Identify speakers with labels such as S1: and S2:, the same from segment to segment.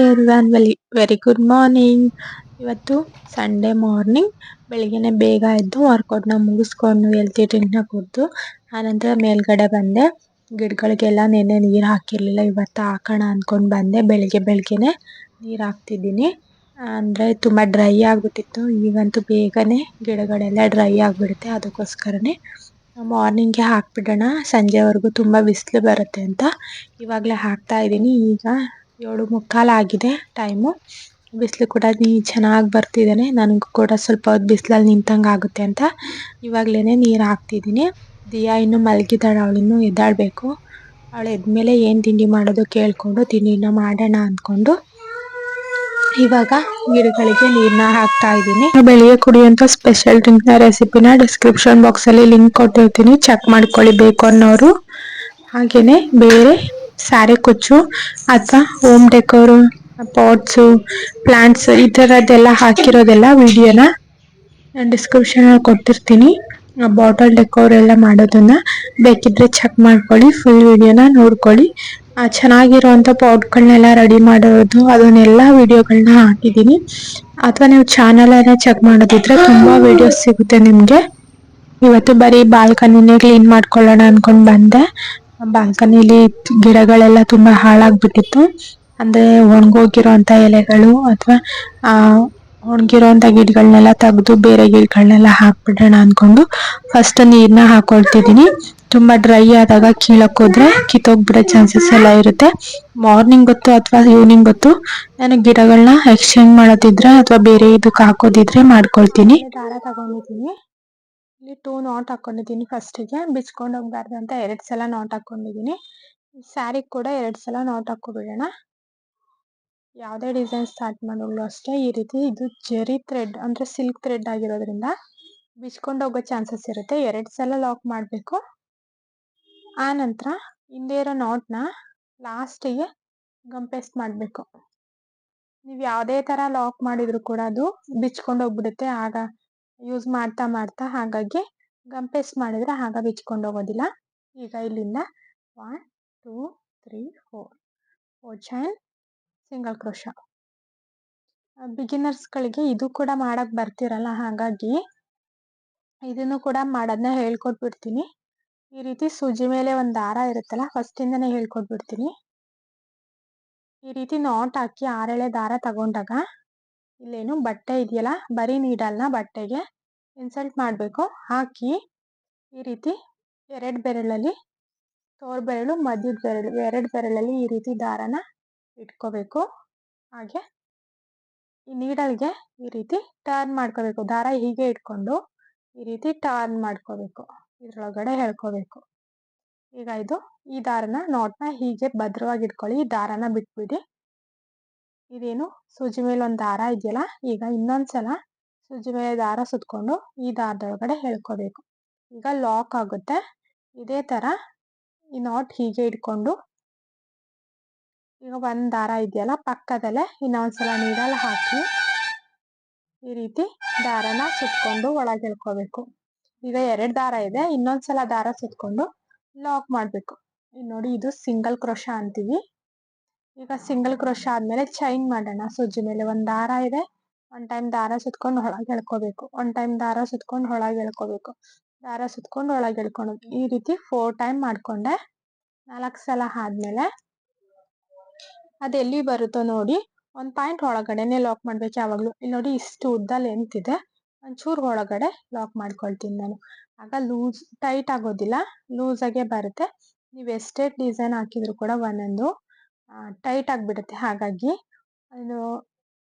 S1: Everyone very very good morning ಇವತ್ತು Sunday morning ಬೆಳಿಗ್ಗೆನೆ ಬೇಗ ಎದ್ದು ವರ್ಕೌಟ್ನ ಮುಗಿಸ್ಕೊಂಡು ಎಲ್ತಿ ಡ್ರಿಂಕ್ನ ಕುಡಿದು, ಆನಂತರ ಮೇಲ್ಗಡೆ ಬಂದೆ. ಗಿಡಗಳಿಗೆಲ್ಲ ನೆನ್ನೆ ನೀರು ಹಾಕಿರಲಿಲ್ಲ. ಇವತ್ತು ಹಾಕೋಣ ಅಂದ್ಕೊಂಡು ಬಂದೆ. ಬೆಳಿಗ್ಗೆ ಬೆಳಿಗ್ಗೆನೆ ನೀರು ಹಾಕ್ತಿದ್ದೀನಿ. ಅಂದರೆ ತುಂಬ ಡ್ರೈ ಆಗಿಬಿಟ್ಟಿತ್ತು. ಈಗಂತೂ ಬೇಗನೆ ಗಿಡಗಳೆಲ್ಲ ಡ್ರೈ ಆಗಿಬಿಡುತ್ತೆ. ಅದಕ್ಕೋಸ್ಕರನೇ ಮಾರ್ನಿಂಗ್ಗೆ ಹಾಕ್ಬಿಡೋಣ. ಸಂಜೆವರೆಗೂ ತುಂಬ ಬಿಸಿಲು ಬರುತ್ತೆ ಅಂತ ಇವಾಗಲೇ ಹಾಕ್ತಾ ಇದ್ದೀನಿ. ಈಗ ಏಳು ಮುಕ್ಕಾಲು ಆಗಿದೆ ಟೈಮು. ಬಿಸಿಲು ಕೂಡ ನೀ ಚೆನ್ನಾಗಿ ಬರ್ತಿದ್ದಾನೆ ನನಗೂ ಕೂಡ ಸ್ವಲ್ಪ ಹೊತ್ತು ಬಿಸಿಲಲ್ಲಿ ನಿಂತಂಗೆ ಆಗುತ್ತೆ ಅಂತ. ಇವಾಗಲೇ ನೀರು ಹಾಕ್ತಿದ್ದೀನಿ ದಿಯಾ ಇನ್ನೂ ಮಲಗಿದ್ದಾಳೆ, ಅವಳು ಇನ್ನೂ ಎದ್ದಾಳಬೇಕು. ಅವಳು ಎದ್ಮೇಲೆ ಏನು ತಿಂಡಿ ಮಾಡೋದು ಕೇಳಿಕೊಂಡು ತಿಂಡಿನ ಮಾಡೋಣ ಅಂದ್ಕೊಂಡು ಇವಾಗ ಗಿಡಗಳಿಗೆ ನೀರನ್ನ ಹಾಕ್ತಾ ಇದ್ದೀನಿ. ಬೆಳಿಗ್ಗೆ ಕುಡಿಯುವಂಥ ಸ್ಪೆಷಲ್ ಡ್ರಿಂಕ್ನ ರೆಸಿಪಿನ ಡಿಸ್ಕ್ರಿಪ್ಷನ್ ಬಾಕ್ಸಲ್ಲಿ ಲಿಂಕ್ ಕೊಟ್ಟಿರ್ತೀನಿ. ಚೆಕ್ ಮಾಡ್ಕೊಳ್ಳಿ ಬೇಕು ಅನ್ನೋರು. ಹಾಗೆಯೇ ಬೇರೆ ಸ್ಯಾರಿ ಕುಚ್ಚು ಅಥವಾ ಹೋಮ್ ಡೆಕೋರು ಪಾಟ್ಸ್ ಪ್ಲಾಂಟ್ಸ್ ಈ ಥರದ್ದೆಲ್ಲ ಹಾಕಿರೋದೆಲ್ಲ ವಿಡಿಯೋನ ಡಿಸ್ಕ್ರಿಪ್ಷನಲ್ಲಿ ಕೊಟ್ಟಿರ್ತೀನಿ. ಬಾಟಲ್ ಡೆಕೋರ್ ಎಲ್ಲ ಮಾಡೋದನ್ನ ಬೇಕಿದ್ರೆ ಚೆಕ್ ಮಾಡ್ಕೊಳ್ಳಿ ಫುಲ್ ವಿಡಿಯೋನ ನೋಡ್ಕೊಳ್ಳಿ. ಚೆನ್ನಾಗಿರೋವಂಥ ಪಾಟ್ಗಳನ್ನೆಲ್ಲ ರೆಡಿ ಮಾಡೋದು, ಅದನ್ನೆಲ್ಲ ವಿಡಿಯೋಗಳನ್ನ ಹಾಕಿದ್ದೀನಿ. ಅಥವಾ ನೀವು ಚಾನಲನ್ನು ಚೆಕ್ ಮಾಡೋದಿದ್ರೆ ತುಂಬ ವಿಡಿಯೋಸ್ ಸಿಗುತ್ತೆ ನಿಮಗೆ. ಇವತ್ತು ಬರೀ ಬಾಲ್ಕನಿನೇ ಕ್ಲೀನ್ ಮಾಡ್ಕೊಳ್ಳೋಣ ಅಂದ್ಕೊಂಡು ಬಂದೆ. ಬಾಲ್ಕನಿಲಿ ಗಿಡಗಳೆಲ್ಲ ತುಂಬಾ ಹಾಳಾಗ್ಬಿಟ್ಟಿತ್ತು. ಒಣಗೋಗಿರೋ ಒಣಗೋಗಿರೋಂಥ ಎಲೆಗಳು ಅಥವಾ ಒಣಗಿರೋಂಥ ಗಿಡಗಳನ್ನೆಲ್ಲ ತೆಗೆದು ಬೇರೆ ಗಿಡಗಳನ್ನೆಲ್ಲ ಹಾಕ್ಬಿಡೋಣ ಅಂದ್ಕೊಂಡು ಫಸ್ಟ್ ನೀರನ್ನ ಹಾಕೊಳ್ತಿದ್ದೀನಿ. ತುಂಬಾ ಡ್ರೈ ಆದಾಗ ಹೋದ್ರೆ ಕಿತ್ತೋಗ್ಬಿಡೋ ಚಾನ್ಸಸ್ ಎಲ್ಲ ಇರುತ್ತೆ. ಮಾರ್ನಿಂಗ್ ಹೊತ್ತು ಅಥವಾ ಈವ್ನಿಂಗ್ ಹೊತ್ತು ನಾನು ಗಿಡಗಳನ್ನ ಎಕ್ಸ್ಚೇಂಜ್ ಮಾಡೋದಿದ್ರೆ ಅಥವಾ ಬೇರೆ ಇದಕ್ಕೆ ಹಾಕೋದಿದ್ರೆ ಮಾಡ್ಕೊಳ್ತೀನಿ. ದಾರ ತಗೊಂಡಿದ್ದೀನಿ. ಇಲ್ಲಿ ಟೂ ನಾಟ್ ಹಾಕೊಂಡಿದ್ದೀನಿ ಫಸ್ಟಿಗೆ ಬಿಚ್ಕೊಂಡು ಹೋಗ್ಬಾರ್ದು ಅಂತ ಎರಡು ಸಲ ನಾಟ್ ಹಾಕೊಂಡಿದ್ದೀನಿ. ಸ್ಯಾರಿಗೆ ಕೂಡ ಎರಡು ಸಲ ನಾಟ್ ಹಾಕೊಬಿಡೋಣ. ಯಾವುದೇ ಡಿಸೈನ್ ಸ್ಟಾರ್ಟ್ ಮಾಡೋಗ್ಲೂ ಅಷ್ಟೇ ಈ ರೀತಿ ಇದು ಜೆರಿ ಥ್ರೆಡ್ ಅಂದರೆ ಸಿಲ್ಕ್ ಥ್ರೆಡ್ ಆಗಿರೋದ್ರಿಂದ ಬಿಚ್ಕೊಂಡು ಹೋಗೋ ಚಾನ್ಸಸ್ ಇರುತ್ತೆ. ಎರಡು ಸಲ ಲಾಕ್ ಮಾಡಬೇಕು. ಆ ನಂತರ ಹಿಂದೆ ಇರೋ ನಾಟ್ನ ಲಾಸ್ಟಿಗೆ ಗಂಪೇಸ್ಟ್ ಮಾಡಬೇಕು. ನೀವು ಯಾವುದೇ ಥರ ಲಾಕ್ ಮಾಡಿದರೂ ಕೂಡ ಅದು ಬಿಚ್ಕೊಂಡು ಹೋಗ್ಬಿಡುತ್ತೆ. ಆಗ ಯೂಸ್ ಮಾಡ್ತಾ ಮಾಡ್ತಾ ಹಾಗಾಗಿ ಗಮ್ ಪೇಸ್ಟ್ ಮಾಡಿದ್ರೆ ಆಗ ಬಿಚ್ಕೊಂಡು ಹೋಗೋದಿಲ್ಲ. ಈಗ ಇಲ್ಲಿಂದ one two three four four chain single crochet ಬಿಗಿನರ್ಸ್ಗಳಿಗೆ ಇದು ಕೂಡ ಮಾಡೋಕ್ಕೆ ಬರ್ತಿರಲ್ಲ, ಹಾಗಾಗಿ ಇದನ್ನು ಕೂಡ ಮಾಡೋದನ್ನ ಹೇಳ್ಕೊಟ್ಬಿಡ್ತೀನಿ. ಈ ರೀತಿ ಸೂಜಿ ಮೇಲೆ ಒಂದು ದಾರ ಇರುತ್ತಲ್ಲ ಫಸ್ಟಿಂದನೇ ಹೇಳ್ಕೊಟ್ಬಿಡ್ತೀನಿ. ಈ ರೀತಿ ನಾಟ್ ಹಾಕಿ ಆರೇಳೆ ದಾರ ತಗೊಂಡಾಗ ಇಲ್ಲೇನು ಬಟ್ಟೆ ಇದೆಯಲ್ಲ, ಬರೀ ನೀಡಲ್ನ ಬಟ್ಟೆಗೆ ಇನ್ಸಲ್ಟ್ ಮಾಡಬೇಕು. ಹಾಕಿ ಈ ರೀತಿ ಎರಡು ಬೆರಳಲ್ಲಿ, ತೋರ್ ಬೆರಳು, ಮಧ್ಯದ ಬೆರಳು, ಎರಡು ಬೆರಳಲ್ಲಿ ಈ ರೀತಿ ದಾರನ ಇಟ್ಕೋಬೇಕು. ಹಾಗೆ ಈ ನೀಡಲ್ಗೆ ಈ ರೀತಿ ಟರ್ನ್ ಮಾಡ್ಕೋಬೇಕು. ದಾರ ಹೀಗೆ ಇಟ್ಕೊಂಡು ಈ ರೀತಿ ಟರ್ನ್ ಮಾಡ್ಕೋಬೇಕು. ಇದರೊಳಗಡೆ ಹೇಳ್ಕೋಬೇಕು ಈಗ ಇದು ಈ ದಾರನ ನೋಟ್ನ ಹೀಗೆ ಭದ್ರವಾಗಿ ಇಟ್ಕೊಳ್ಳಿ. ಈ ದಾರನ ಬಿಟ್ಬಿಡಿ. ಇದೇನು ಸೂಜಿ ಮೇಲೆ ಒಂದು ದಾರ ಇದೆಯಲ್ಲ, ಈಗ ಇನ್ನೊಂದ್ಸಲ ಸೂಜಿ ಮೇಲೆ ದಾರ ಸುತ್ಕೊಂಡು ಈ ದಾರದೊಳಗಡೆ ಹೇಳ್ಕೋಬೇಕು. ಈಗ ಲಾಕ್ ಆಗುತ್ತೆ. ಇದೇ ಥರ ಈ ನಾಟ್ ಹೀಗೆ ಇಟ್ಕೊಂಡು ಈಗ ಒಂದು ದಾರ ಇದೆಯಲ್ಲ ಪಕ್ಕದಲ್ಲೇ ಇನ್ನೊಂದ್ಸಲ ನೀರಲ್ಲಿ ಹಾಕಿ ಈ ರೀತಿ ದಾರನ ಸುತ್ಕೊಂಡು ಒಳಗೆ ಹೇಳ್ಕೋಬೇಕು. ಈಗ ಎರಡು ದಾರ ಇದೆ, ಇನ್ನೊಂದ್ಸಲ ದಾರ ಸುತ್ಕೊಂಡು ಲಾಕ್ ಮಾಡಬೇಕು. ನೋಡಿ, ಇದು ಸಿಂಗಲ್ ಕ್ರೋಶ ಅಂತೀವಿ. ಈಗ ಸಿಂಗಲ್ ಕ್ರೋಶ ಆದ್ಮೇಲೆ ಚೈನ್ ಮಾಡೋಣ. ಸುಜ್ಜಿ ಮೇಲೆ ಒಂದು ದಾರ ಇದೆ. ಒನ್ ಟೈಮ್ ದಾರ ಸುತ್ಕೊಂಡು ಒಳಗೆ ಎಳ್ಕೋಬೇಕು. ಒನ್ ಟೈಮ್ ದಾರ ಸುತ್ಕೊಂಡು ಒಳಗೆ ಎಳ್ಕೋಬೇಕು. ದಾರ ಸುತ್ಕೊಂಡು ಒಳಗೆ ಎಳ್ಕೊಂಡು ಈ ರೀತಿ ಫೋರ್ ಟೈಮ್ ಮಾಡ್ಕೊಂಡೆ. ನಾಲ್ಕು ಸಲ ಆದ್ಮೇಲೆ ಅದೆಲ್ಲಿ ಬರುತ್ತೋ ನೋಡಿ ಒಂದು ಪಾಯಿಂಟ್ ಒಳಗಡೆನೆ ಲಾಕ್ ಮಾಡ್ಬೇಕು ಯಾವಾಗಲೂ. ಇಲ್ಲಿ ನೋಡಿ ಇಷ್ಟು ಉದ್ದ ಲೆಂತ್ ಇದೆ. ಒಂಚೂರು ಒಳಗಡೆ ಲಾಕ್ ಮಾಡ್ಕೊಳ್ತೀನಿ ನಾನು. ಆಗ ಲೂಸ್ ಟೈಟ್ ಆಗೋದಿಲ್ಲ. ಲೂಸಾಗೆ ಬರುತ್ತೆ. ನೀವು ಎಷ್ಟೇ ಡಿಸೈನ್ ಹಾಕಿದ್ರು ಕೂಡ ಒಂದೊಂದು. ಟೈಟ್ ಆಗಿಬಿಡುತ್ತೆ. ಹಾಗಾಗಿ ಅದು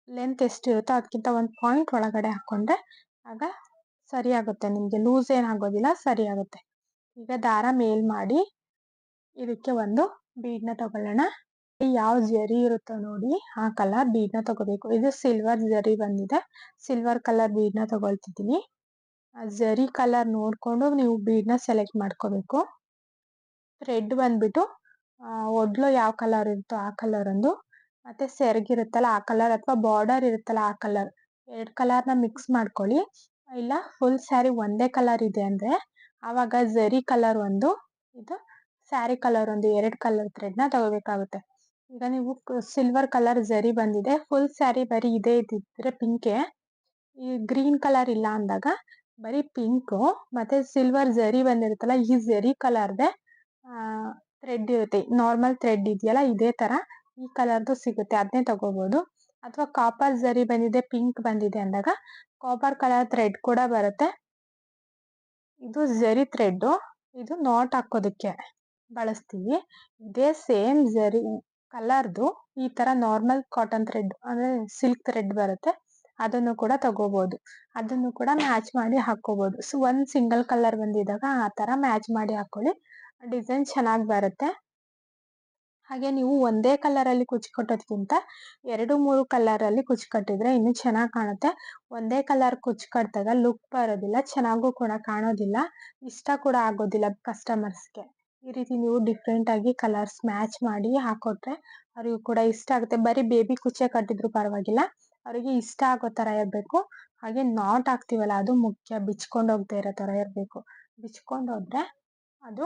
S1: ಲೆಂತ್ ಎಷ್ಟು ಇರುತ್ತೋ ಅದಕ್ಕಿಂತ ಒಂದು ಪಾಯಿಂಟ್ ಒಳಗಡೆ ಹಾಕ್ಕೊಂಡ್ರೆ ಆಗ ಸರಿ ಆಗುತ್ತೆ. ನಿಮಗೆ ಲೂಸ್ ಏನಾಗೋದಿಲ್ಲ ಸರಿ ಆಗುತ್ತೆ. ಈಗ ದಾರ ಮೇಲ್ ಮಾಡಿ ಇದಕ್ಕೆ ಒಂದು ಬೀಡ್ನ ತಗೊಳ್ಳೋಣ. ಯಾವ ಜರಿ ಇರುತ್ತೋ ನೋಡಿ, ಆ ಕಲರ್ ಬೀಡ್ನ ತಗೋಬೇಕು. ಇದು ಸಿಲ್ವರ್ ಜರಿ ಬಂದಿದೆ. ಸಿಲ್ವರ್ ಕಲರ್ ಬೀಡ್ನ ತಗೊಳ್ತಿದ್ದೀನಿ. ಆ ಜರಿ ಕಲರ್ ನೋಡಿಕೊಂಡು ನೀವು ಬೀಡ್ನ ಸೆಲೆಕ್ಟ್ ಮಾಡ್ಕೋಬೇಕು. ಥ್ರೆಡ್ ಬಂದ್ಬಿಟ್ಟು ಒಡ್ಲು ಯಾವ ಕಲರ್ ಇರುತ್ತೋ ಆ ಕಲರ್ ಒಂದು ಮತ್ತೆ ಸೆರಗಿರುತ್ತಲ್ಲ ಆ ಕಲರ್ ಅಥವಾ ಬಾರ್ಡರ್ ಇರುತ್ತಲ್ಲ ಆ ಕಲರ್ ಎರಡು ಕಲರ್ನ ಮಿಕ್ಸ್ ಮಾಡ್ಕೊಳ್ಳಿ. ಇಲ್ಲ ಫುಲ್ ಸ್ಯಾರಿ ಒಂದೇ ಕಲರ್ ಇದೆ ಅಂದರೆ ಆವಾಗ ಝರಿ ಕಲರ್ ಒಂದು, ಇದು ಸ್ಯಾರಿ ಕಲರ್ ಒಂದು ಎರಡು ಕಲರ್ ಥ್ರೆಡ್ನ ತಗೋಬೇಕಾಗುತ್ತೆ. ಈಗ ನೀವು ಸಿಲ್ವರ್ ಕಲರ್ ಝರಿ ಬಂದಿದೆ ಫುಲ್ ಸ್ಯಾರಿ ಬರೀ ಇದೇ ಇದ್ದಿದ್ರೆ ಪಿಂಕೆ ಈ ಗ್ರೀನ್ ಕಲರ್ ಇಲ್ಲ ಅಂದಾಗ ಬರೀ ಪಿಂಕು ಮತ್ತೆ ಸಿಲ್ವರ್ ಝರಿ ಬಂದಿರುತ್ತಲ್ಲ ಈ ಝರಿ ಕಲರ್ದೆ ಥ್ರೆಡ್ ಇರುತ್ತೆ. ನಾರ್ಮಲ್ ಥ್ರೆಡ್ ಇದೆಯಲ್ಲ, ಇದೇ ಥರ ಈ ಕಲರ್ದು ಸಿಗುತ್ತೆ. ಅದನ್ನೇ ತಗೋಬೋದು. ಅಥವಾ ಕಾಪರ್ ಜರಿ ಬಂದಿದೆ ಪಿಂಕ್ ಬಂದಿದೆ ಅಂದಾಗ ಕಾಪರ್ ಕಲರ್ ಥ್ರೆಡ್ ಕೂಡ ಬರುತ್ತೆ. ಇದು ಜರಿ ಥ್ರೆಡ್ಡು ಇದು ನಾಟ್ ಹಾಕೋದಕ್ಕೆ ಬಳಸ್ತೀವಿ. ಇದೇ ಸೇಮ್ ಜರಿ ಕಲರ್ದು ಈ ಥರ ನಾರ್ಮಲ್ ಕಾಟನ್ ಥ್ರೆಡ್ ಅಂದರೆ ಸಿಲ್ಕ್ ಥ್ರೆಡ್ ಬರುತ್ತೆ. ಅದನ್ನು ಕೂಡ ತಗೋಬೋದು. ಅದನ್ನು ಕೂಡ ಮ್ಯಾಚ್ ಮಾಡಿ ಹಾಕ್ಕೋಬೋದು ಸೊ ಒಂದು ಸಿಂಗಲ್ ಕಲರ್ ಬಂದಿದ್ದಾಗ ಆ ಥರ ಮ್ಯಾಚ್ ಮಾಡಿ ಹಾಕೊಳ್ಳಿ. ಡಿಸೈನ್ ಚೆನ್ನಾಗಿ ಬರುತ್ತೆ. ಹಾಗೆ ನೀವು ಒಂದೇ ಕಲರಲ್ಲಿ ಕುಚ್ಚು ಕುಚ್ ಕಟ್ಟೋದ್ಕಿಂತ ಎರಡು, ಮೂರು ಕಲರ್ ಕುಚ್ಚು ಕಟ್ಟಿದರೆ ಇನ್ನು ಚೆನ್ನಾಗಿ ಕಾಣುತ್ತೆ. ಒಂದೇ ಕಲರ್ ಕುಚ್ಚು ಕಟ್ಟಿದಾಗ ಲುಕ್ ಬರೋದಿಲ್ಲ, ಚೆನ್ನಾಗೂ ಕೂಡ ಕಾಣೋದಿಲ್ಲ, ಇಷ್ಟ ಕೂಡ ಆಗೋದಿಲ್ಲ ಕಸ್ಟಮರ್ಸ್ಗೆ. ಈ ರೀತಿ ನೀವು ಡಿಫ್ರೆಂಟಾಗಿ ಕಲರ್ಸ್ ಮ್ಯಾಚ್ ಮಾಡಿ ಹಾಕೊಟ್ರೆ ಅವ್ರಿಗೂ ಕೂಡ ಇಷ್ಟ ಆಗುತ್ತೆ. ಬರೀ ಬೇಬಿ ಕುಚ್ಚೆ ಕಟ್ಟಿದ್ರು ಪರವಾಗಿಲ್ಲ, ಅವರಿಗೆ ಇಷ್ಟ ಆಗೋ ಥರ ಇರಬೇಕು. ಹಾಗೆ ನಾಟ್ ಹಾಕ್ತಿವಲ್ಲ, ಅದು ಮುಖ್ಯ. ಬಿಚ್ಕೊಂಡು ಹೋಗ್ತಾ ಇರೋ ಥರ ಇರಬೇಕು. ಬಿಚ್ಕೊಂಡು ಹೋದ್ರೆ ಅದು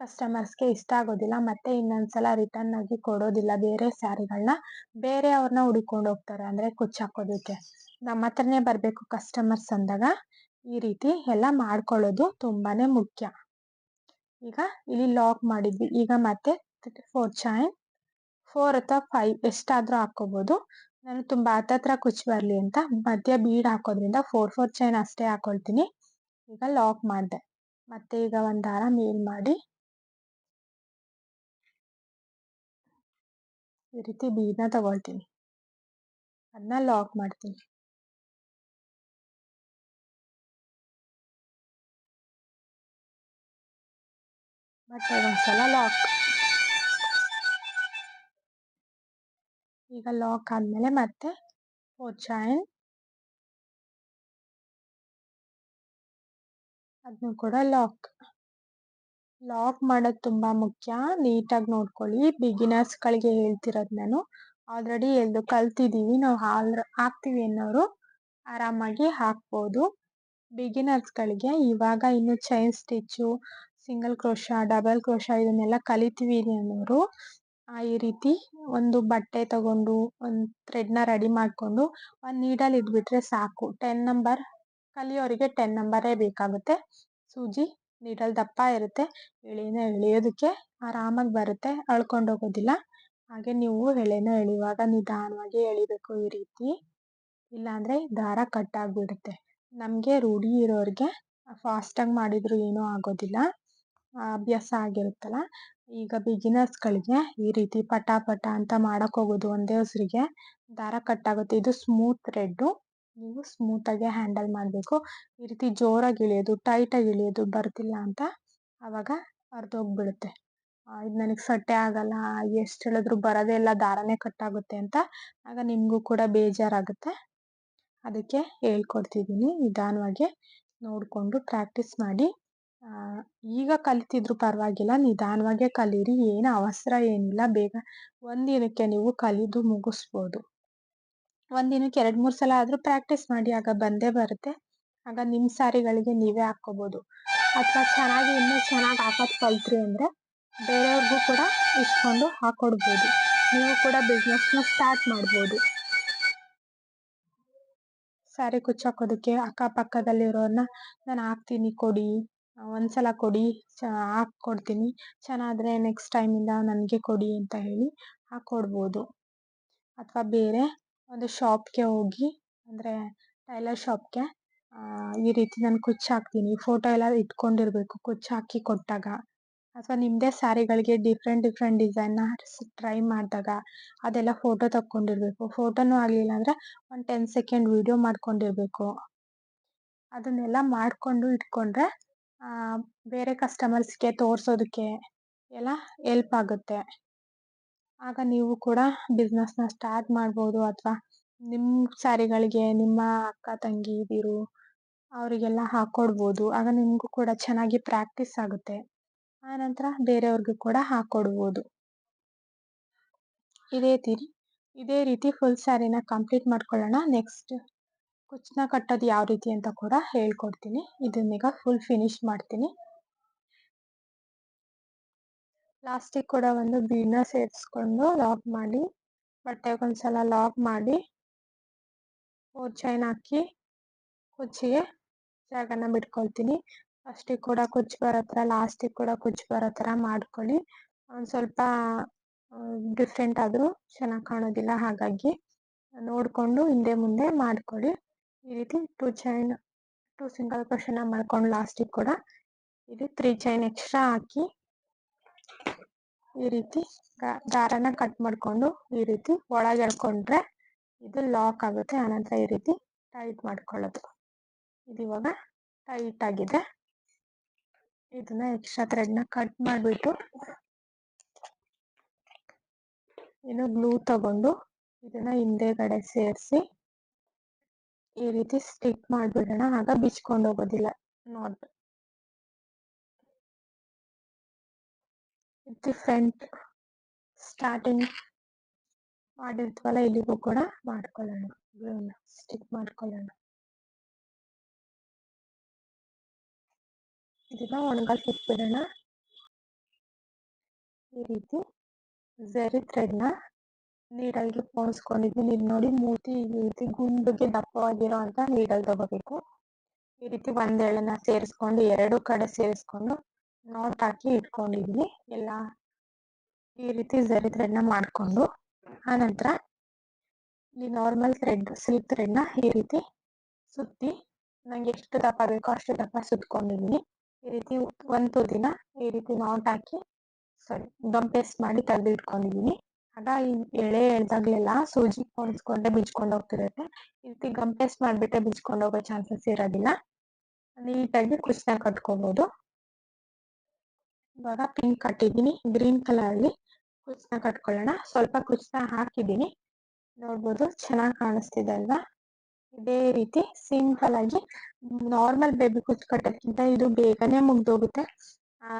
S1: ಕಸ್ಟಮರ್ಸ್ಗೆ ಇಷ್ಟ ಆಗೋದಿಲ್ಲ, ಮತ್ತೆ ಇನ್ನೊಂದ್ಸಲ ರಿಟರ್ನ್ ಆಗಿ ಕೊಡೋದಿಲ್ಲ ಬೇರೆ ಸ್ಯಾರಿಗಳನ್ನ ಬೇರೆ ಅವ್ರನ್ನ ಹುಡುಕೊಂಡು ಹೋಗ್ತಾರೆ ಅಂದರೆ ಕುಚ್ಚು ಹಾಕೋದಕ್ಕೆ. ನಮ್ಮ ಹತ್ರನೇ ಬರಬೇಕು ಕಸ್ಟಮರ್ಸ್ ಅಂದಾಗ ಈ ರೀತಿ ಎಲ್ಲ ಮಾಡ್ಕೊಳ್ಳೋದು ತುಂಬಾ ಮುಖ್ಯ. ಈಗ ಇಲ್ಲಿ ಲಾಕ್ ಮಾಡಿದ್ವಿ. ಈಗ ಮತ್ತೆ ಫೋರ್ ಚೈನ್ ಫೋರ್ ಅಥವಾ ಫೈವ್ ಎಷ್ಟಾದರೂ ಹಾಕ್ಕೋಬೋದು. ನಾನು ತುಂಬ ಹತ್ತತ್ರ ಕುಚ್ಚು ಬರಲಿ ಅಂತ ಮಧ್ಯ ಬೀಡ್ ಹಾಕೋದ್ರಿಂದ ಫೋರ್ ಫೋರ್ ಚೈನ್ ಅಷ್ಟೇ ಹಾಕೊಳ್ತೀನಿ. ಈಗ ಲಾಕ್ ಮಾಡಿದೆ. ಮತ್ತೆ ಈಗ ಒಂದು ದಾರ ಮೇಲ್ ಮಾಡಿ ಈ ರೀತಿ ಬೀಜನ ತಗೊಳ್ತೀನಿ. ಅದನ್ನ ಲಾಕ್ ಮಾಡ್ತೀನಿ. ಮತ್ತೆ ಒಂದ್ಸಲ ಲಾಕ್ ಈಗ ಲಾಕ್ ಆದ್ಮೇಲೆ ಮತ್ತೆ ಚೈನ್ ಅದನ್ನು ಕೂಡ ಲಾಕ್ ಲಾಕ್ ಮಾಡೋದು ತುಂಬ ಮುಖ್ಯ. ನೀಟಾಗಿ ನೋಡ್ಕೊಳ್ಳಿ. ಬಿಗಿನರ್ಸ್ಗಳಿಗೆ ಹೇಳ್ತಿರೋದು ನಾನು. ಆಲ್ರೆಡಿ ಎಲ್ಲೂ ಕಲ್ತಿದ್ದೀವಿ ನಾವು ಹಾಲ್ ಹಾಕ್ತೀವಿ ಅನ್ನೋರು. ಆರಾಮಾಗಿ ಹಾಕ್ಬೋದು. ಬಿಗಿನರ್ಸ್ಗಳಿಗೆ ಇವಾಗ ಇನ್ನು chain stitch single crochet double crochet ಇದನ್ನೆಲ್ಲ ಕಲಿತೀವಿ ಅನ್ನೋರು. ಈ ರೀತಿ ಒಂದು ಬಟ್ಟೆ ತಗೊಂಡು, ಒಂದು ಥ್ರೆಡ್ನ ರೆಡಿ ಮಾಡಿಕೊಂಡು, ಒಂದು ನೀಡಲ್ ಇಟ್ಬಿಟ್ರೆ ಸಾಕು. ಟೆನ್ ನಂಬರ್ ಕಲಿಯೋರಿಗೆ ಟೆನ್ ನಂಬರೇ ಬೇಕಾಗುತ್ತೆ. ಸೂಜಿ ನೀಡಲ್ ದಪ್ಪ ಇರುತ್ತೆ, ಎಳೆನ ಎಳೆಯೋದಕ್ಕೆ ಆರಾಮಾಗಿ ಬರುತ್ತೆ, ಅಳ್ಕೊಂಡು ಹೋಗೋದಿಲ್ಲ. ಹಾಗೆ ನೀವು ಎಳೆನ ಎಳೆಯುವಾಗ ನಿಧಾನವಾಗಿ ಎಳಿಬೇಕು ಈ ರೀತಿ. ಇಲ್ಲಾಂದರೆ ದಾರ ಕಟ್ಟಾಗಿಬಿಡುತ್ತೆ. ನಮಗೆ ರೂಢಿ ಇರೋರಿಗೆ ಫಾಸ್ಟಾಗಿ ಮಾಡಿದರೂ ಏನೂ ಆಗೋದಿಲ್ಲ. ಅಭ್ಯಾಸ ಆಗಿರುತ್ತಲ್ಲ, ಈಗ ಬಿಗಿನರ್ಸ್ಗಳಿಗೆ ಈ ರೀತಿ ಪಟ ಪಟ ಅಂತ ಮಾಡೋಕ್ಕೋಗೋದು ಒಂದೇ ಉಸಿರಿಗೆ ದಾರ ಕಟ್ಟಾಗುತ್ತೆ. ಇದು ಸ್ಮೂತ್ ಥ್ರೆಡ್ ನೀವು ಸ್ಮೂತಾಗೆ ಹ್ಯಾಂಡಲ್ ಮಾಡಬೇಕು. ಈ ರೀತಿ ಜೋರಾಗಿ ಇಳಿಯೋದು ಟೈಟಾಗಿ ಇಳಿಯೋದು ಬರ್ತಿಲ್ಲ ಅಂತ ಆವಾಗ ಅರ್ಧೋಗ್ಬಿಡುತ್ತೆ ಇದು ನನಗೆ ಸಟ್ಟೆ ಆಗಲ್ಲ, ಎಷ್ಟು ಹೇಳಿದ್ರು ಬರೋದೇ ಇಲ್ಲ, ದಾರನೇ ಕಟ್ಟಾಗುತ್ತೆ ಅಂತ ಆಗ ನಿಮಗೂ ಕೂಡ ಬೇಜಾರಾಗುತ್ತೆ. ಅದಕ್ಕೆ ಹೇಳ್ಕೊಡ್ತಿದ್ದೀನಿ ನಿಧಾನವಾಗಿ ನೋಡಿಕೊಂಡು ಪ್ರಾಕ್ಟೀಸ್ ಮಾಡಿ. ಈಗ ಕಲಿತಿದ್ರು ಪರವಾಗಿಲ್ಲ, ನಿಧಾನವಾಗೇ ಕಲೀರಿ. ಏನು ಅವಸರ ಏನಿಲ್ಲ. ಬೇಗ ಒಂದಿನಕ್ಕೆ ನೀವು ಕಲಿದು ಮುಗಿಸ್ಬೋದು. ಒಂದಿನಕ್ಕೆ ಎರಡ್, ಮೂರ್ ಸಲ ಆದ್ರೂ ಪ್ರಾಕ್ಟೀಸ್ ಮಾಡಿ ಆಗ ಬಂದೇ ಬರುತ್ತೆ. ಆಗ ನಿಮ್ಮ ಸಾರಿಗಳಿಗೆ ನೀವೇ ಹಾಕೋಬೋದು ಅಥವಾ ಚೆನ್ನಾಗಿ ಇನ್ನೂ ಚೆನ್ನಾಗಿ ಹಾಕೋದ್ ಕಲ್ತ್ರಿ ಅಂದ್ರೆ ಬೇರೆಯವ್ರಿಗೂ ಕೂಡ ಇಸ್ಕೊಂಡು ಹಾಕೊಡ್ಬೋದು. ನೀವು ಕೂಡ ಬಿಸ್ನೆಸ್ನ ಸ್ಟಾರ್ಟ್ ಮಾಡ್ಬೋದು. ಸ್ಯಾರಿ ಕುಚ್ಚಾಕೋದಕ್ಕೆ ಅಕ್ಕಪಕ್ಕದಲ್ಲಿರೋರನ್ನ ನಾನು ಹಾಕ್ತೀನಿ, ಕೊಡಿ. ಒಂದ್ಸಲ ಕೊಡಿ. ಹಾಕೊಡ್ತೀನಿ ಚೆನ್ನಾದ್ರೆ ನೆಕ್ಸ್ಟ್ ಟೈಮಿಂದ ನನಗೆ ಕೊಡಿ ಅಂತ ಹೇಳಿ ಹಾಕ್ಕೊಡ್ಬೋದು ಅಥವಾ ಬೇರೆ ಒಂದು ಶಾಪ್ಗೆ ಹೋಗಿ, ಅಂದ್ರೆ ಟೈಲರ್ ಶಾಪ್ಗೆ ಈ ರೀತಿ ನಾನು ಕುಚ್ಚು ಹಾಕ್ತೀನಿ. ಫೋಟೋ ಎಲ್ಲ ಇಟ್ಕೊಂಡಿರಬೇಕು, ಕುಚ್ಚು ಹಾಕಿ ಕೊಟ್ಟಾಗ. ಅಥವಾ ನಿಮ್ಮದೇ ಸ್ಯಾರಿಗಳಿಗೆ ಡಿಫ್ರೆಂಟ್ ಡಿಫ್ರೆಂಟ್ ಡಿಸೈನ್ನ ಟ್ರೈ ಮಾಡಿದಾಗ ಅದೆಲ್ಲ ಫೋಟೋ ತಕ್ಕೊಂಡಿರಬೇಕು. ಫೋಟೋನು ಆಗಲಿಲ್ಲ ಅಂದರೆ ಒಂದು ಟೆನ್ ಸೆಕೆಂಡ್ ವಿಡಿಯೋ ಮಾಡ್ಕೊಂಡಿರ್ಬೇಕು. ಅದನ್ನೆಲ್ಲ ಮಾಡಿಕೊಂಡು ಇಟ್ಕೊಂಡ್ರೆ ಬೇರೆ ಕಸ್ಟಮರ್ಸ್ಗೆ ತೋರಿಸೋದಕ್ಕೆ ಎಲ್ಲ ಎಲ್ಪ್ ಆಗುತ್ತೆ. ಆಗ ನೀವು ಕೂಡ ಬಿಸ್ನೆಸ್ನ ಸ್ಟಾರ್ಟ್ ಮಾಡ್ಬೋದು ಅಥವಾ ನಿಮ್ಮ ಸ್ಯಾರಿಗಳಿಗೆ ನಿಮ್ಮ ಅಕ್ಕ ತಂಗಿದಿರು ಅವರಿಗೆಲ್ಲ ಹಾಕ್ಕೊಡ್ಬೋದು ಆಗ ನಿಮಗೂ ಕೂಡ ಚೆನ್ನಾಗಿ ಪ್ರಾಕ್ಟೀಸ್ ಆಗುತ್ತೆ. ಆನಂತರ ಬೇರೆಯವ್ರಿಗೂ ಕೂಡ ಹಾಕ್ಕೊಡ್ಬೋದು ಇದೇ ತೀರಿ, ಇದೇ ರೀತಿ ಫುಲ್ ಸ್ಯಾರಿನ ಕಂಪ್ಲೀಟ್ ಮಾಡ್ಕೊಳ್ಳೋಣ. ನೆಕ್ಸ್ಟ್ ಕುಚ್ಚನ್ನ ಕಟ್ಟೋದು ಯಾವ ರೀತಿ ಅಂತ ಕೂಡ ಹೇಳ್ಕೊಡ್ತೀನಿ. ಇದನ್ನೀಗ ಫುಲ್ ಫಿನಿಶ್ ಮಾಡ್ತೀನಿ. ಲಾಸ್ಟಿಗೆ ಕೂಡ ಒಂದು ಬೀಡನ್ನ ಸೇರಿಸ್ಕೊಂಡು ಲಾಕ್ ಮಾಡಿ ಬಟ್ಟೆಗೊಂದ್ಸಲ ಲಾಕ್ ಮಾಡಿ ಫೋರ್ ಚೈನ್ ಹಾಕಿ ಕುಚ್ಚಿಗೆ ಜಾಗನ ಬಿಟ್ಕೊಳ್ತೀನಿ. ಫಸ್ಟಿಗೆ ಕೂಡ ಕುಚ್ಚು ಬರೋ ಥರ ಲಾಸ್ಟಿಗೆ ಕೂಡ ಕುಚ್ಚು ಬರೋ ಥರ ಮಾಡ್ಕೊಳ್ಳಿ. ಒಂದು ಸ್ವಲ್ಪ ಡಿಫ್ರೆಂಟ್ ಆದರೂ ಚೆನ್ನಾಗಿ ಕಾಣೋದಿಲ್ಲ ಹಾಗಾಗಿ ನೋಡಿಕೊಂಡು ಹಿಂದೆ ಮುಂದೆ ಮಾಡ್ಕೊಳ್ಳಿ. ಈ ರೀತಿ ಟೂ ಚೈನ್ ಟೂ ಸಿಂಗಲ್ ಕ್ರೋಶನ ಮಾಡ್ಕೊಂಡು ಲಾಸ್ಟಿಗೆ ಕೂಡ, ಇದು ತ್ರೀ ಚೈನ್ ಎಕ್ಸ್ಟ್ರಾ ಹಾಕಿ ಈ ರೀತಿ ದಾರನ ಕಟ್ ಮಾಡ್ಕೊಂಡು ಈ ರೀತಿ ಒಳಗೆ ಎಳ್ಕೊಂಡ್ರೆ ಇದು ಲಾಕ್ ಆಗುತ್ತೆ. ಆನಂತರ ಈ ರೀತಿ ಟೈಟ್ ಮಾಡ್ಕೊಳ್ಳೋದು. ಇದು ಇವಾಗ ಟೈಟ್ ಆಗಿದೆ. ಇದನ್ನ ಎಕ್ಸ್ಟ್ರಾ ಥ್ರೆಡ್ನ ಕಟ್ ಮಾಡಿಬಿಟ್ಟು ಇನ್ನು ಗ್ಲೂ ತಗೊಂಡು ಇದನ್ನ ಹಿಂದೆಗಡೆ ಸೇರಿಸಿ ಈ ರೀತಿ ಸ್ಟಿಕ್ ಮಾಡಿಬಿಡೋಣ. ಆಗ ಬಿಚ್ಕೊಂಡು ಹೋಗೋದಿಲ್ಲ. ನಾಟ್ ಇದು ಫ್ರಂಟ್ ಸ್ಟಾರ್ಟಿಂಗ್ ಮಾಡಿರ್ತೀವಲ್ಲ ಇಲ್ಲಿಗೂ ಕೂಡ ಮಾಡ್ಕೊಳ್ಳೋಣ. ಸ್ಟಿಕ್ ಮಾಡ್ಕೊಳ್ಳೋಣ. ಇದನ್ನ ಒಣಗಕ್ಕೆ ಇಟ್ಬಿಡೋಣ. ಈ ರೀತಿ ಝರಿ ಥ್ರೆಡ್ನ ನೀಡಲ್ಗೆ ಪೋಣಿಸ್ಕೊಂಡಿದ್ದೀನಿ ಇದು ನೋಡಿ ಮೂತಿ ಈ ರೀತಿ ಗುಂಡಿಗೆ ದಪ್ಪವಾಗಿರೋ ಅಂತ ನೀಡಲ್ ತಗೋಬೇಕು. ಈ ರೀತಿ ಒಂದೆಳೆನ ಸೇರಿಸ್ಕೊಂಡು ಎರಡು ಕಡೆ ಸೇರಿಸ್ಕೊಂಡು ನಾಟ್ ಹಾಕಿ ಇಟ್ಕೊಂಡಿದ್ದೀನಿ ಎಲ್ಲ ಈ ರೀತಿ ಝರಿ ಥ್ರೆಡ್ನ ಮಾಡಿಕೊಂಡು ಆನಂತರ ಈ ನಾರ್ಮಲ್ ಥ್ರೆಡ್ ಸಿಲ್ಕ್ ಥ್ರೆಡ್ನ ಈ ರೀತಿ ಸುತ್ತಿ ನಂಗೆ ಎಷ್ಟು ದಪ್ಪ ಬೇಕೋ ಅಷ್ಟು ದಪ್ಪ ಸುತ್ಕೊಂಡಿದ್ದೀನಿ ಈ ರೀತಿ ಒಂದು ದಿನ ಈ ರೀತಿ ನಾಟ್ ಹಾಕಿ ಸಾರಿ ಗಮ್ ಪೇಸ್ಟ್ ಮಾಡಿ ತೆಗೆದು ಇಟ್ಕೊಂಡಿದ್ದೀನಿ ಆಗ ಈ ಎಳೆ ಎಳ್ದಾಗ್ಲೆಲ್ಲ ಸೂಜಿ ಪೋಣಿಸ್ಕೊಂಡೆ ಬಿಚ್ಕೊಂಡು ಹೋಗ್ತಿರುತ್ತೆ. ಈ ರೀತಿ ಗಮ್ ಪೇಸ್ಟ್ ಮಾಡಿಬಿಟ್ಟೆ ಬಿಚ್ಕೊಂಡು ಹೋಗೋ ಚಾನ್ಸಸ್ ಇರೋದಿಲ್ಲ. ನೀಟಾಗಿ ಕುಚ್ಚನ್ನ ಕಟ್ಕೋಬಹುದು ಇವಾಗ ಪಿಂಕ್ ಕಟ್ಟಿದ್ದೀನಿ ಗ್ರೀನ್ ಕಲರ್ ಅಲ್ಲಿ ಕುಚ್ನ ಕಟ್ಕೊಳ್ಳೋಣ. ಸ್ವಲ್ಪ ಕುಚ್ನ ಹಾಕಿದ್ದೀನಿ. ನೋಡ್ಬೋದು ಚೆನ್ನಾಗಿ ಕಾಣಿಸ್ತಿದೆ ಅಲ್ವಾ? ಇದೇ ರೀತಿ ಸಿಂಪಲ್ ಆಗಿ ನಾರ್ಮಲ್ ಬೇಬಿ ಕುಚ್ಚು ಕಟ್ಟೋದ್ಕಿಂತ ಇದು ಬೇಗನೆ ಮುಗ್ದೋಗುತ್ತೆ. ಆ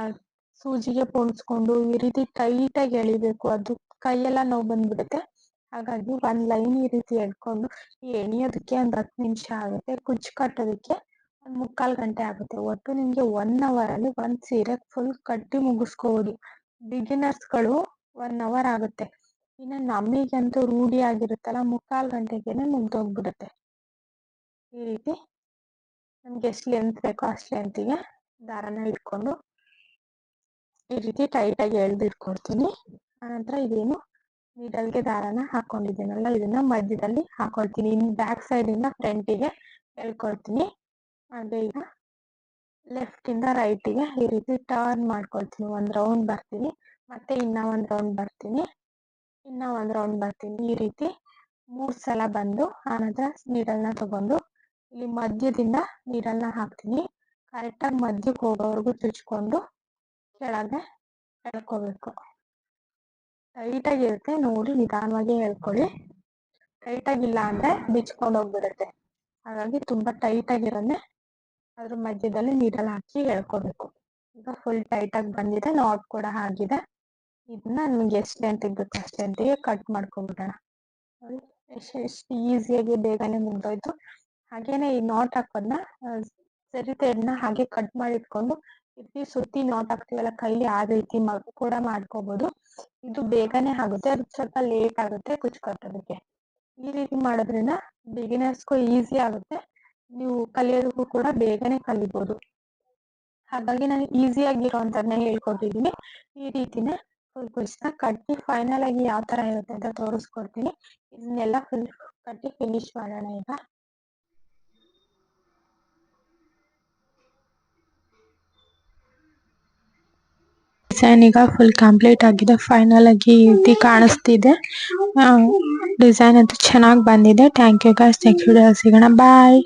S1: ಸೂಜಿಗೆ ಪೋಣಿಸ್ಕೊಂಡು ಈ ರೀತಿ ಟೈಟ್ ಆಗಿ ಎಳಿಬೇಕು. ಅದು ಕೈಯೆಲ್ಲ ನೋವು ಬಂದ್ಬಿಡುತ್ತೆ. ಹಾಗಾಗಿ ಒಂದ್ ಲೈನ್ ಈ ರೀತಿ ಎಳ್ಕೊಂಡು ಎಣಿಯೋದಕ್ಕೆ ಒಂದ್ ಹತ್ತು ನಿಮಿಷ ಆಗುತ್ತೆ. ಕುಚ್ಚು ಕಟ್ಟೋದಕ್ಕೆ ಒಂದ್ ಮುಕ್ಕಾಲ್ ಗಂಟೆ ಆಗುತ್ತೆ. ಒಟ್ಟು ನಿಮ್ಗೆ ಒನ್ ಅಲ್ಲಿ ಒಂದ್ ಸೀರೆ ಫುಲ್ ಕಟ್ಟಿ ಮುಗಿಸ್ಕೋಬಹುದು ಬಿಗಿನರ್ಸ್ಗಳು ಒನ್ ಅವರ್ ಆಗುತ್ತೆ. ಇನ್ನು ನಮಗಂತೂ ರೂಢಿ ಆಗಿರುತ್ತಲ್ಲ, ಮುಕ್ಕಾಲ್ ಗಂಟೆಗೆನೆ ಮುಗ್ದೋಗ್ಬಿಡುತ್ತೆ. ಈ ರೀತಿ ನಮ್ಗೆ ಎಷ್ಟು ಲೆಂತ್ ಬೇಕೋ ಅಷ್ಟು ಲೆಂತಿಗೆ ದಾರನ ಇಟ್ಕೊಂಡು ಈ ರೀತಿ ಟೈಟ್ ಆಗಿ ಎಳ್ದು ಇಟ್ಕೊಡ್ತೀನಿ. ಆನಂತರ ಇದೇನು ನೀಡಲ್ಗೆ ದಾರನ ಹಾಕೊಂಡಿದ್ದೀನಲ್ಲ, ಇದನ್ನ ಮಧ್ಯದಲ್ಲಿ ಹಾಕೊಳ್ತೀನಿ. ಇನ್ ಬ್ಯಾಕ್ ಸೈಡ್ ಇಂದ ಫ್ರಂಟಿಗೆ ಎಳ್ಕೊಳ್ತೀನಿ ಹಾಗೆ ಈಗ ಲೆಫ್ಟ್ ಇಂದ ರೈಟಿಗೆ ಈ ರೀತಿ ಟರ್ನ್ ಮಾಡ್ಕೊಳ್ತೀನಿ. ಒಂದು ರೌಂಡ್ ಬರ್ತೀನಿ. ಮತ್ತೆ ಇನ್ನ ಒಂದು ರೌಂಡ್ ಬರ್ತೀನಿ. ಇನ್ನ ಒಂದು ರೌಂಡ್ ಬರ್ತೀನಿ. ಈ ರೀತಿ ಮೂರ್ ಸಲ ಬಂದು ಆನಂತರ ನೀಡಲ್ನ ತಗೊಂಡು ಇಲ್ಲಿ ಮಧ್ಯದಿಂದ ನೀಡಲ್ನ ಹಾಕ್ತೀನಿ. ಕರೆಕ್ಟಾಗಿ ಮಧ್ಯಕ್ಕೆ ಹೋಗೋವರೆಗೂ ಚುಚ್ಕೊಂಡು ಕೆಳಗೆ ಎಳ್ಕೋಬೇಕು. ಟೈಟಾಗಿ ಇರುತ್ತೆ. ನೋಡಿ, ನಿಧಾನವಾಗಿ ಹೇಳ್ಕೊಳ್ಳಿ ಟೈಟ್ ಆಗಿಲ್ಲ ಅಂದ್ರೆ ಬಿಚ್ಕೊಂಡು ಹೋಗ್ಬಿಡುತ್ತೆ. ಹಾಗಾಗಿ ತುಂಬಾ ಟೈಟ್ ಆಗಿರೋದೇ ಅದ್ರ ಮಧ್ಯದಲ್ಲಿ ನೀಡಲ್ ಹಾಕಿ ಎಳ್ಕೋಬೇಕು. ಈಗ ಫುಲ್ ಟೈಟ್ ಆಗಿ ಬಂದಿದೆ ನಾಟ್ ಕೂಡ ಆಗಿದೆ. ಇದನ್ನ ನಿಮ್ಗೆ ಎಷ್ಟು ಲೆಂತ್ ಬೇಕು ಅಷ್ಟು ಲೆಂತಿಗೆ ಕಟ್ ಮಾಡ್ಕೊಬಿಡೋಣ. ಎಷ್ಟು ಎಷ್ಟು ಈಸಿಯಾಗಿ ಬೇಗನೆ ಮುಗ್ದೋಯ್ತು. ಹಾಗೇನೆ ಈ ನಾಟ್ ಹಾಕೋದನ್ನ ಸರಿ ಥ್ರೆಡ್ನ ಹಾಗೆ ಕಟ್ ಮಾಡಿ ಇಟ್ಕೊಂಡು ಇಲ್ಲಿ ಸುತ್ತಿ ನಾಟ್ ಹಾಕ್ತೀವಲ್ಲ, ಕೈಲಿ ಆ ರೀತಿ ಕೂಡ ಮಾಡ್ಕೋಬಹುದು ಇದು ಬೇಗನೆ ಆಗುತ್ತೆ, ಅದು ಸ್ವಲ್ಪ ಲೇಟ್ ಆಗುತ್ತೆ ಕುಚ್ ಕಟ್ಟೋದಕ್ಕೆ ಈ ರೀತಿ ಮಾಡೋದ್ರಿಂದ ಬಿಗಿನರ್ಸ್ಗೂ ಈಸಿ ಆಗುತ್ತೆ. ನೀವು ಕಲಿಯೋದಕ್ಕೂ ಕೂಡ ಬೇಗನೆ ಕಲಿಬಹುದು ಹಾಗಾಗಿ ನಾನು ಈಸಿ ಆಗಿರೋಂಥದ್ನ ಹೇಳ್ಕೊಟ್ಟಿದ್ದೀನಿ. ಈ ರೀತಿನೇ ಫುಲ್ ಕುಚ್ಚನ್ನ ಕಟ್ಟಿ ಫೈನಲ್ ಆಗಿ ಯಾವ ತರ ಇರುತ್ತೆ ಅಂತ ತೋರಿಸ್ಕೊಡ್ತೀನಿ. ಇದನ್ನೆಲ್ಲ ಫುಲ್ ಕಟ್ಟಿ ಫಿನಿಶ್ ಮಾಡೋಣ ಈಗ. ಡಿಸೈನ್ ಈಗ ಫುಲ್ ಕಂಪ್ಲೀಟ್ ಆಗಿದೆ. ಫೈನಲ್ ಆಗಿ ರೀತಿ ಕಾಣಿಸ್ತಿದೆ. ಡಿಸೈನ್ ಅಂತೂ ಚೆನ್ನಾಗಿ ಬಂದಿದೆ. Thank you guys next video ಸಿಗೋಣ. ಬಾಯ್